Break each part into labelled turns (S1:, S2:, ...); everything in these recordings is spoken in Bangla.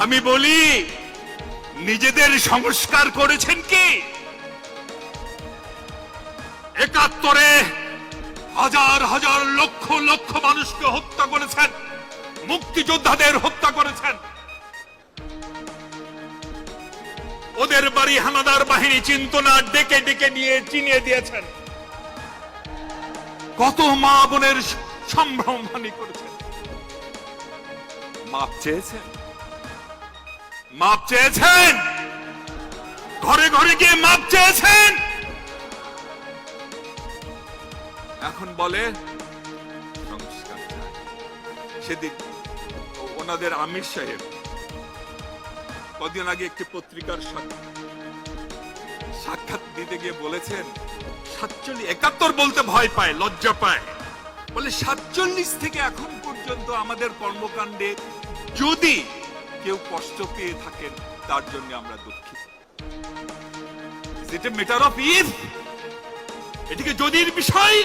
S1: আমি বলি, নিজেদের সংস্কার করেছেন কি? একাত্তরে হাজার হাজার লক্ষ লক্ষ মানুষকে হত্যা করেছেন, মুক্তিযোদ্ধাদের হত্যা করেছেন। ওদের বাড়ি হানাদার বাহিনী চিন্তনা ডেকে ডেকে নিয়ে চিনিয়ে দিয়েছেন। কত মা বোনের সম্ভ্রম হানি করেছেন। মাপ চেয়েছেন? মাপ চেয়েছেন? ঘরে ঘরে গিয়ে মাপ চেয়েছেন? এখন বলে সেদিন ওনাদের আমির সাহেব কদিন আগে একটি পত্রিকার সাক্ষাৎ সাক্ষাৎ দিতে গিয়ে বলেছেন, সাতচল্লিশ, একাত্তর বলতে ভয় পায়, লজ্জা পায়। বলে, সাতচল্লিশ থেকে এখন পর্যন্ত আমাদের কর্মকাণ্ডে যদি কেউ কষ্ট পেয়ে থাকেন, তার জন্য আমরা দুঃখিত মেটার অফ ইফ এটিকে যদির বিষয়,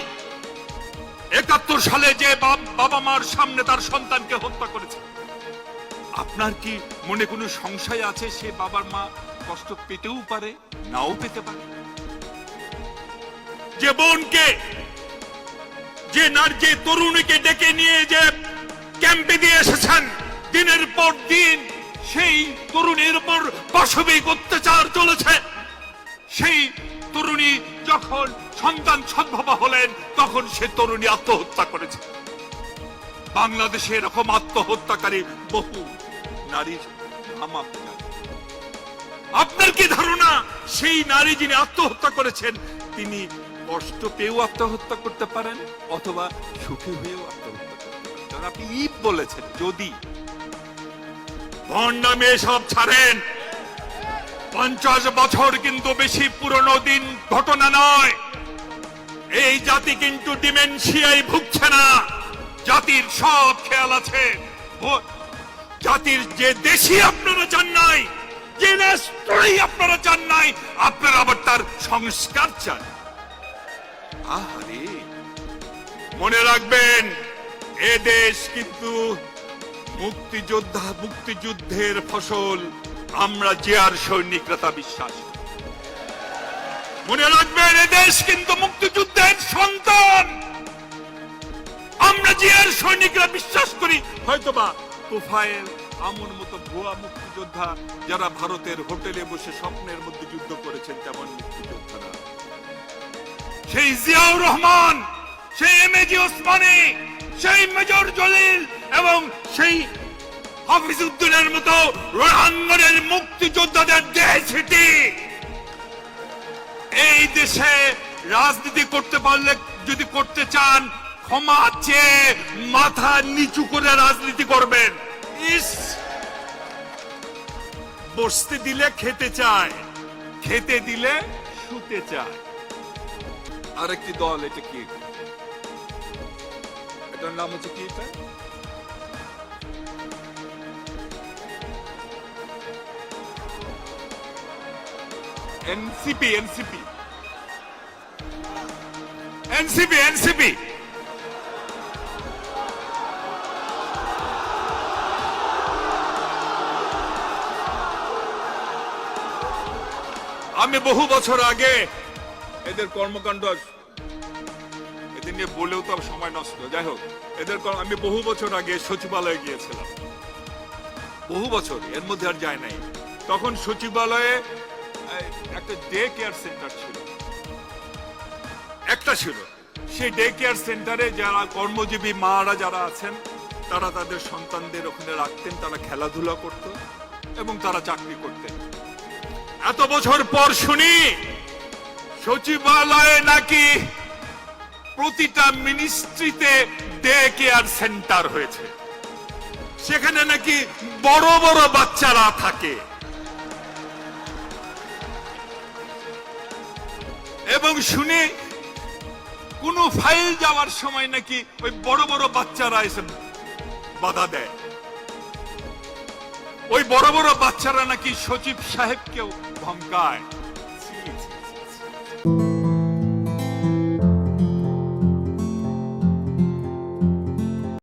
S1: একাত্তর সালে যে বাবা মার সামনে তার সন্তানকে হত্যা করেছে। আপনার কি মনে কোনো সংশয় আছে সে বাবার মা কষ্ট পেতেও পারে, নাও পেতে পারে? যে বোনকে, যে নার, যে তরুণীকে ডেকে নিয়ে যে ক্যাম্পে দিয়ে এসেছেন দিনের পর দিন সেই তরুণীর উপর পাশবিক অত্যাচার চলেছে। সেই তরুণী যখন সন্তান সদ্ভবা হলেন, তখন সে তরুণী আত্মহত্যা করেছে। বাংলাদেশে এরকম আত্মহত্যাকারী বহু নাম আপনার কি ধারণা? সেই নারী যিনি আত্মহত্যা করেছেন, তিনি কষ্ট পেয়েও আত্মহত্যা করতে পারেন, অথবা সুখী হয়েও আত্মহত্যা করতে পারেন। আপনি ইপ বলেছেন, যদি ভণ্ডামে সব ছাড়েন। পঞ্চাশ বছর কিন্তু বেশি পুরনো দিন ঘটনা নয়। এই জাতি কিন্তু ডিমেনশিয়ায় ভুগছে না। জাতির সব খেয়াল আছে। জাতির যে দেশি আপনারা চান নাই, যে রাষ্ট্রই আপনারা চান নাই, আপনারা আবার তার সংস্কার চান। মনে রাখবেন, এ দেশ কিন্তু মুক্তিযোদ্ধা মুক্তিযুদ্ধের ফসল, আমরা জিয়ার সৈনিকরা তা বিশ্বাস মনে রাখবেন দেশ কিন্তু মুক্তিযুদ্ধের সন্তান। আমরা জিয়ার সৈনিকরা বিশ্বাস করি, হয়তোবা তোফায়েল আমন মতো ভুয়া মুক্তিযোদ্ধা যারা ভারতের হোটেলে বসে স্বপ্নের মধ্যে যুদ্ধ করেছেন, তেমন মুক্তিযোদ্ধারা। সেই জিয়াউর রহমান, সেই এম এ জি ওসমানী, সেই মেজর জলিল এবং সেই হাফিজউদ্দিনের মতো রোহাঙ্গনের মুক্তিযোদ্ধাদের দেশটি এই দেশে রাজনীতি করতে পারলে যদি করতে চান, ক্ষমা চেয়ে মাথা নিচু করে রাজনীতি করবেন। ইস! বসতে দিলে খেতে চায়, খেতে দিলে শুতে চায়। আরেকটি দল এটা কি? এটার নাম হচ্ছে কি এটা? এনসিপি এনসিপি এনসিপি এনসিপি আমি বহু বছর আগে এদের কর্মকাণ্ড এদের নিয়ে বলেও তো সময় নষ্ট। যাই হোক, এদের আমি বহু বছর আগে সচিবালয়ে গিয়েছিলাম। বহু বছর, এর মধ্যে আর যায় নাই। তখন সচিবালয়ে একটা ডে কেয়ার সেন্টার ছিল। একটা ছিল। সেই ডে কেয়ার সেন্টারে যারা কর্মজীবী মারা যারা আছেন, তারা তাদের সন্তানদের ওখানে রাখতেন, তারা খেলাধুলা করত এবং তারা চাকরি করতেন। এত বছর পর শুনি, সচিবালয়ে নাকি প্রতিটা মিনিস্ট্রিতে ডে কেয়ার সেন্টার হয়েছে। সেখানে নাকি বড় বড় বাচ্চারা থাকে। এবং শুনে কোন ফাইল যাওয়ার সময় নাকি ওই বড় বড় বাচ্চারা এসে বাধা দেয়। ওই বড় বড় বাচ্চারা নাকি সচিব সাহেবকেও ধমকায়।